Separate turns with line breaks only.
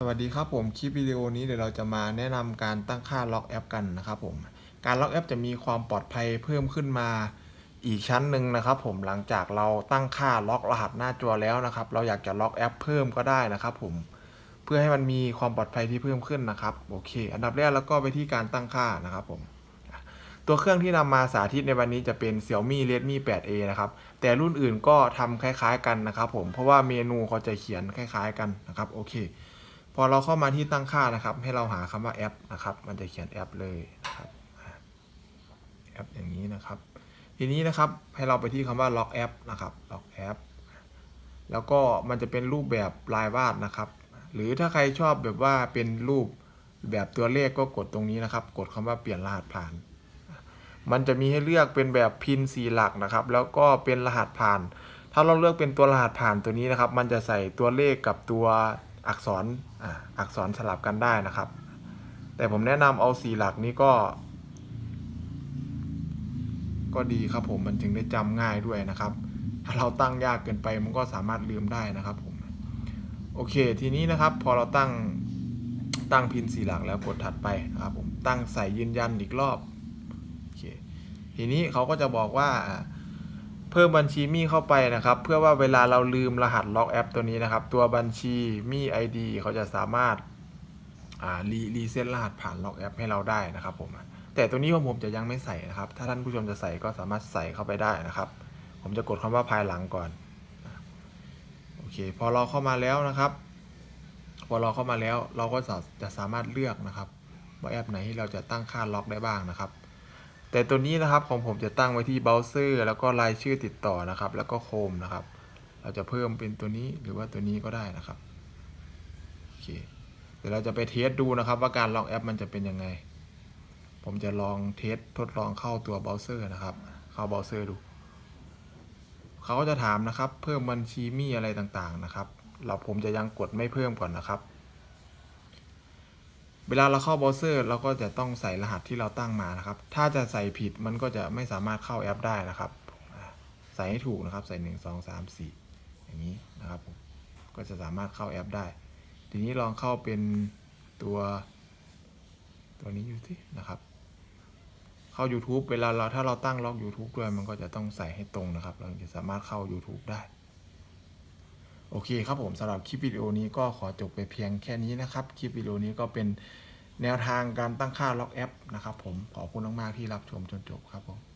สวัสดีครับผมคลิปวิดีโอนี้เดี๋ยวเราจะมาแนะนำการตั้งค่าล็อกแอปกันนะครับผมการล็อกแอปจะมีความปลอดภัยเพิ่มขึ้นมาอีกชั้นหนึ่งนะครับผมหลังจากเราตั้งค่าล็อกรหัสหน้าจอแล้วนะครับ เราอยากจะล็อกแอปเพิ่มก็ได้นะครับผมเพื่อให้มันมีความปลอดภัยที่เพิ่มขึ้นนะครับโอเค อันดับแรกแล้วก็ไปที่การตั้งค่านะครับผมตัวเครื่องที่นำมาสาธิตในวันนี้จะเป็น Xiaomi Redmi 8A นะครับแต่รุ่นอื่นก็ทำคล้าย ๆ กันนะครับผมเพราะว่าเมนูเขาจะเขียนคล้าย ๆ กันนะครับโอเค พอเราเข้ามาที่ตั้งค่านะครับ ให้เราหาคำว่าแอปนะครับ มันจะเขียนแอปเลยนะครับแอปอย่างนี้นะครับ ทีนี้นะครับให้เราไปที่คำว่าล็อกแอปนะครับล็อกแอปแล้วก็มันจะเป็นรูปแบบลายวาดนะครับ หรือถ้าใครชอบแบบว่าเป็นรูปแบบตัวเลขก็กดตรงนี้นะครับ กดคำว่าเปลี่ยนรหัสผ่าน มันจะมีให้เลือกเป็นแบบพินสี่หลักนะครับ แล้วก็เป็นรหัสผ่าน ถ้าเราเลือกเป็นตัวรหัสผ่านตัวนี้นะครับ มันจะใส่ตัวเลขกับตัว อักษรอ่าอักษรสลับกันได้นะครับ แต่ผมแนะนำเอาสี่หลักนี้ก็ ก็ดีครับผมมันจึงได้จำง่ายด้วยนะครับ ถ้าเราตั้งยากเกินไปมันก็สามารถลืมได้นะครับผมโอเคทีนี้นะครับพอเราตั้งตั้งพินสี่หลักแล้วกดถัดไปนะครับผมตั้งใส่ยืนยันอีกรอบโอเคทีนี้เขาก็จะบอกว่า เพิ่มบัญชีมี่เข้าไปนะครับ เพื่อว่าเวลาเราลืมรหัสล็อกแอปตัวนี้นะครับ ตัวบัญชีมี่ ID เขาจะสามารถอ่ารีรีเซ็ตรหัสผ่านล็อกแอปให้เราได้นะครับผมแต่ตัวนี้ผมจะยังไม่ใส่นะครับ ถ้าท่านผู้ชมจะใส่ก็สามารถใส่เข้าไปได้นะครับ ผมจะกดคำว่าภายหลังก่อนโอเค พอเราเข้ามาแล้วนะครับ พอเราเข้ามาแล้วเราก็จะสามารถเลือกนะครับ ว่าแอปไหนที่เราจะตั้งค่าล็อกได้บ้างนะครับ แต่ตัวนี้นะครับของผมจะตั้งไว้ที่เบราว์เซอร์แล้วก็รายชื่อติดต่อนะครับ แล้วก็โคมนะครับ เราจะเพิ่มเป็นตัวนี้หรือว่าตัวนี้ก็ได้นะครับโอเคเดี๋ยวเราจะไปเทสดูนะครับ ว่าการล็อกแอปมันจะเป็นยังไง ผมจะลองเทสทดลองเข้าตัวเบราว์เซอร์นะครับ เข้าเบราว์เซอร์ดูเขาก็จะถามนะครับ เพิ่มบัญชีมีอะไรต่างๆนะครับ เราผมจะยังกดไม่เพิ่มก่อนนะครับ เวลาเราเข้าเบราว์เซอร์เราก็จะต้องใส่รหัสที่เราตั้งมานะครับ ถ้าจะใส่ผิดมันก็จะไม่สามารถเข้าแอปได้นะครับ ใส่ให้ถูกนะครับ ใส่หนึ่งสองสามสี่อย่างนี้นะครับผมก็จะสามารถเข้าแอปได้ ทีนี้ลองเข้าเป็นตัวตัวนี้อยู่ที่นะครับ เข้า YouTube เวลาเราถ้าเราตั้งล็อก YouTube ด้วยมันก็จะต้องใส่ให้ตรงนะครับ เราจะสามารถเข้า YouTube ได้ โอเคครับผมสำหรับคลิปวิดีโอนี้ก็ขอจบไปเพียงแค่นี้นะครับ คลิปวิดีโอนี้ก็เป็นแนวทางการตั้งค่าล็อกแอปนะครับผมขอบคุณมากๆที่รับชมจนจบครับผม